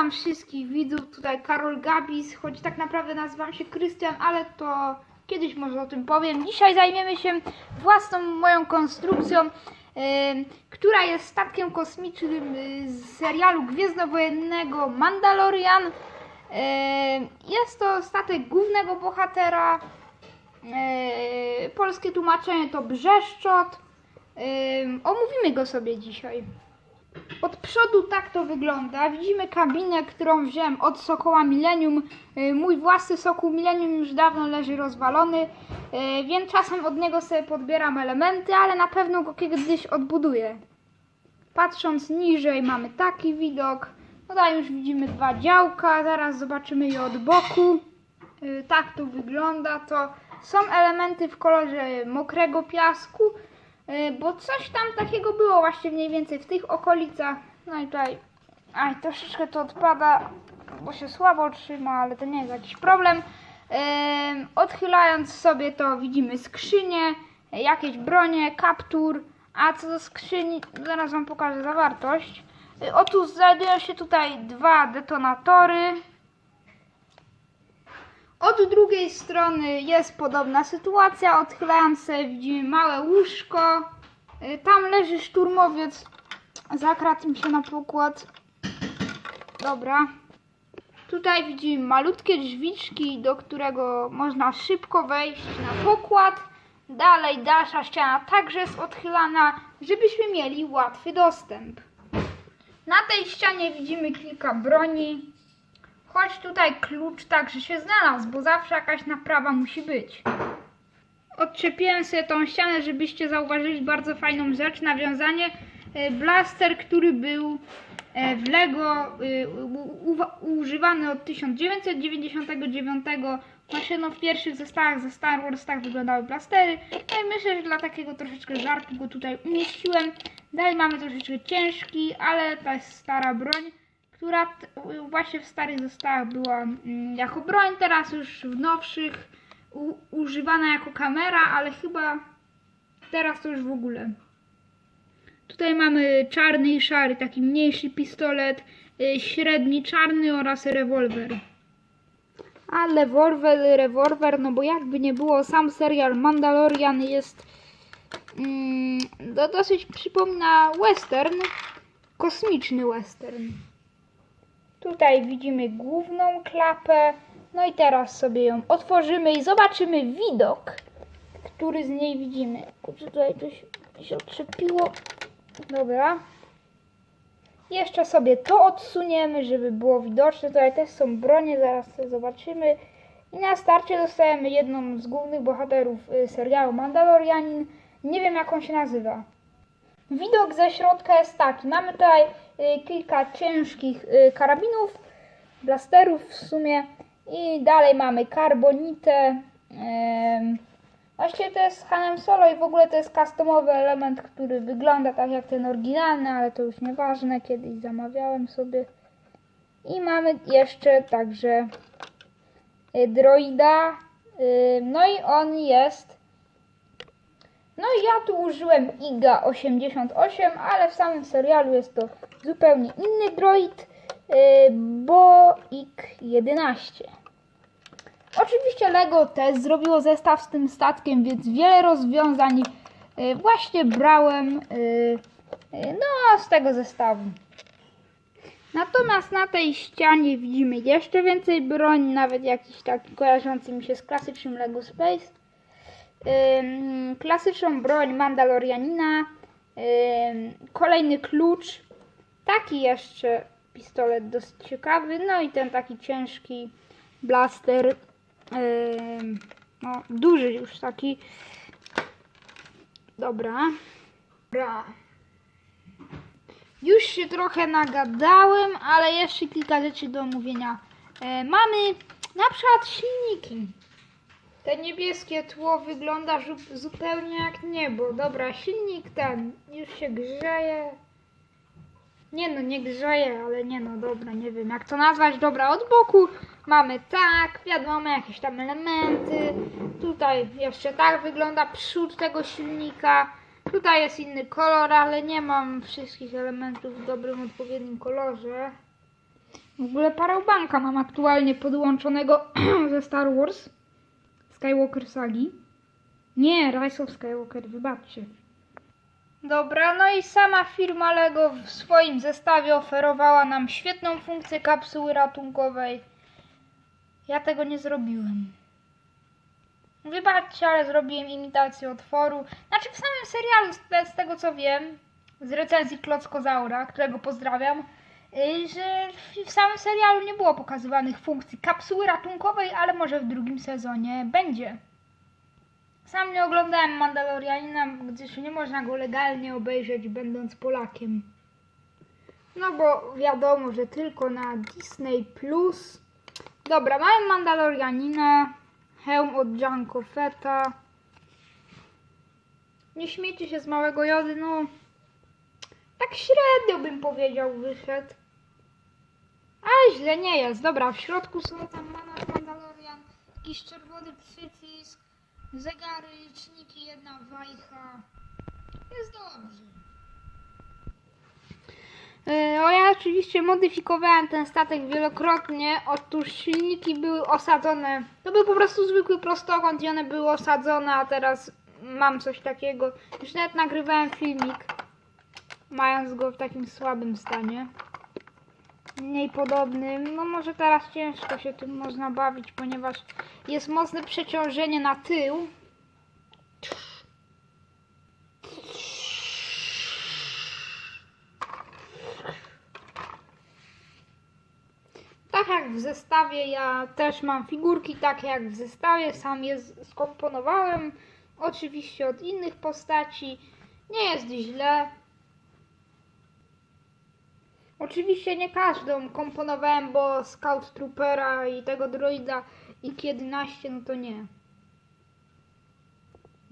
Witam wszystkich widzów, tutaj Karol Gabis, choć tak naprawdę nazywam się Krystian, ale to kiedyś może o tym powiem. Dzisiaj zajmiemy się własną moją konstrukcją, em, która jest statkiem kosmicznym y, z serialu Gwiezdnowojennego Mandalorian. Em, jest to statek głównego bohatera, e, polskie tłumaczenie to Brzeszczot. Em, omówimy go sobie dzisiaj. Od przodu tak to wygląda. Widzimy kabinę, którą wziąłem od Sokoła Millennium. Y, Mój własny Sokół Millennium już dawno leży rozwalony, y, więc czasem od niego sobie podbieram elementy, ale na pewno go kiedyś odbuduję. Patrząc niżej mamy taki widok. Tutaj już widzimy dwa działka, zaraz zobaczymy je od boku. Y, Tak to wygląda. To są elementy w kolorze mokrego piasku, bo coś tam takiego było właśnie mniej więcej w tych okolicach. No i tutaj, aj, troszeczkę to odpada, bo się słabo trzyma, ale to nie jest jakiś problem. Ym, Odchylając sobie to widzimy skrzynię, jakieś bronie, kaptur, a co do skrzyni, zaraz Wam pokażę zawartość. Y, Otóż znajdują się tutaj dwa detonatory, od drugiej strony jest podobna sytuacja. Odchylając sobie widzimy małe łóżko. Y, Tam leży szturmowiec. Zakradł się na pokład. Dobra. Tutaj widzimy malutkie drzwiczki, do którego można szybko wejść na pokład. Dalej dalsza ściana także jest odchylana, żebyśmy mieli łatwy dostęp. Na tej ścianie widzimy kilka broni. Choć tutaj klucz także się znalazł, bo zawsze jakaś naprawa musi być. Odczepiłem sobie tą ścianę, żebyście zauważyli bardzo fajną rzecz, nawiązanie. E, Blaster, który był e, w Lego u- używany od 1999 Właśnie no w pierwszych zestawach ze Star Wars tak wyglądały blastery. No i myślę, że dla takiego troszeczkę żartu go tutaj umieściłem. Dalej mamy troszeczkę ciężki, ale to jest stara broń która właśnie w starych zestawach była mm, jako broń, teraz już w nowszych używana jako kamera, ale chyba teraz to już w ogóle. Tutaj mamy czarny i szary, taki mniejszy pistolet, y, średni czarny oraz rewolwer. A rewolwer, rewolwer, no bo jakby nie było, sam serial Mandalorian jest mm, do, dosyć przypomina western, kosmiczny western. Tutaj widzimy główną klapę. No i teraz sobie ją otworzymy i zobaczymy widok, który z niej widzimy. Kurczę, tutaj coś się odczepiło. Dobra. Jeszcze sobie to odsuniemy, żeby było widoczne. Tutaj też są bronie, zaraz sobie zobaczymy. I na starcie dostajemy jedną z głównych bohaterów y, serialu Mandalorianin. Nie wiem jak on się nazywa. Widok ze środka jest taki. Mamy tutaj y, kilka ciężkich y, karabinów, blasterów w sumie i dalej mamy karbonitę. Właściwie to jest Hanem Solo i w ogóle to jest customowy element, który wygląda tak jak ten oryginalny, ale to już nieważne, kiedyś zamawiałem sobie. I mamy jeszcze także y, droida. No i on jest no i ja tu użyłem IGA 88, ale w samym serialu jest to zupełnie inny droid, yy, Boik 11. Oczywiście LEGO też zrobiło zestaw z tym statkiem, więc wiele rozwiązań yy, właśnie brałem yy, no, z tego zestawu. Natomiast na tej ścianie widzimy jeszcze więcej broni, nawet jakiś taki kojarzący mi się z klasycznym LEGO Space klasyczną broń Mandalorianina, kolejny klucz, taki jeszcze pistolet dosyć ciekawy, no i ten taki ciężki blaster, no duży już taki. Dobra. Dobra. Już się trochę nagadałem, ale jeszcze kilka rzeczy do omówienia. Mamy na przykład silniki. Te niebieskie tło wygląda zupełnie jak niebo. Dobra, silnik ten już się grzeje. Nie no, nie grzeje, ale nie no, dobra, nie wiem jak to nazwać. Dobra, od boku mamy tak, wiadomo, jakieś tam elementy. Tutaj jeszcze tak wygląda przód tego silnika. Tutaj jest inny kolor, ale nie mam wszystkich elementów w dobrym, odpowiednim kolorze. W ogóle powerbanka mam aktualnie podłączonego ze Star Wars. Skywalker Sagi. Nie, Rise of Skywalker, wybaczcie. Dobra, no i sama firma Lego w swoim zestawie oferowała nam świetną funkcję kapsuły ratunkowej. Ja tego nie zrobiłem. Wybaczcie, ale zrobiłem imitację otworu. Znaczy w samym serialu, z, tego co wiem, z recenzji Klockozaura, którego pozdrawiam, że w, samym serialu nie było pokazywanych funkcji kapsuły ratunkowej, ale może w drugim sezonie będzie. Sam nie oglądałem Mandalorianina, gdyż nie można go legalnie obejrzeć będąc Polakiem. No bo wiadomo, że tylko na Disney Plus. Dobra, mamy Mandalorianina, hełm od Janko Fetta. Nie śmiejcie się z małego jody, no. Tak średnio bym powiedział wyszedł. Ale źle nie jest. Dobra, w środku są tam Mandalorian, jakiś czerwony przycisk, zegary, liczniki, jedna wajcha. Jest dobrze. Yy, O, ja oczywiście modyfikowałem ten statek wielokrotnie. Otóż silniki były osadzone. To był po prostu zwykły prostokąt i one były osadzone, a teraz mam coś takiego. Już nawet nagrywałem filmik, mając go w takim słabym stanie. Mniej podobnym. No może teraz ciężko się tym można bawić, ponieważ jest mocne przeciążenie na tył. Tak jak w zestawie, ja też mam figurki takie jak w zestawie, sam je skomponowałem. Oczywiście od innych postaci. Nie jest źle. Oczywiście nie każdą komponowałem, bo Scout Troopera i tego droida i 11 no to nie.